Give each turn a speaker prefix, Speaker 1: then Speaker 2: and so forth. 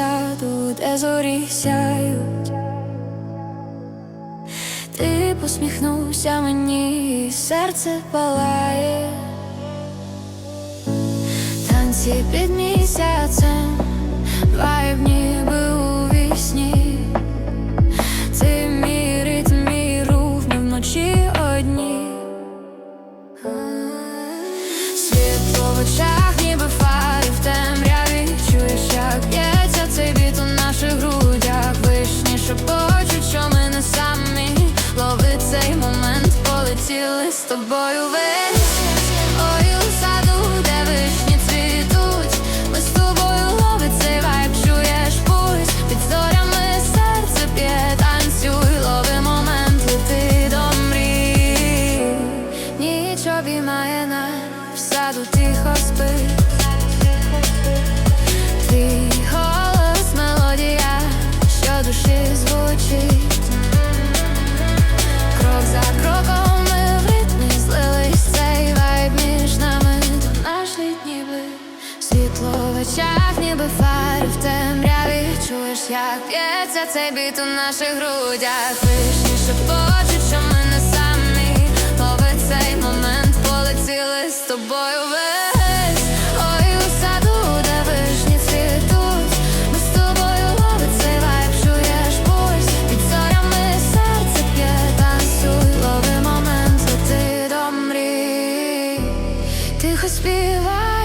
Speaker 1: саду, де зорі сяють. Ти посміхнувся мені, серце палає. Танці під місяцем, вайб ніби у вісні. Ти мій ритм, мій рух, ми вночі одні. Світло в очах, полетіли з тобою весь Ой, у саду, де вишні цвітуть. Ми з тобою лови цей вайб, Під зорями серце п'є, танцюй, лови момент, лети до Ніч обіймає нас, в тихо спить очах, ніби фар в темряві. Чуєш, як п'ється цей біт у наших грудях. Вишні шепочуть, що ми не самі. Лови цей момент полетіли з тобою весь. Ой, у саду, де вишні цвітуть. Ми з тобою лови цей вайб, чуєш пульс. Серце п'є, танцюй Лови момент, лети до мрій. Тихо співай.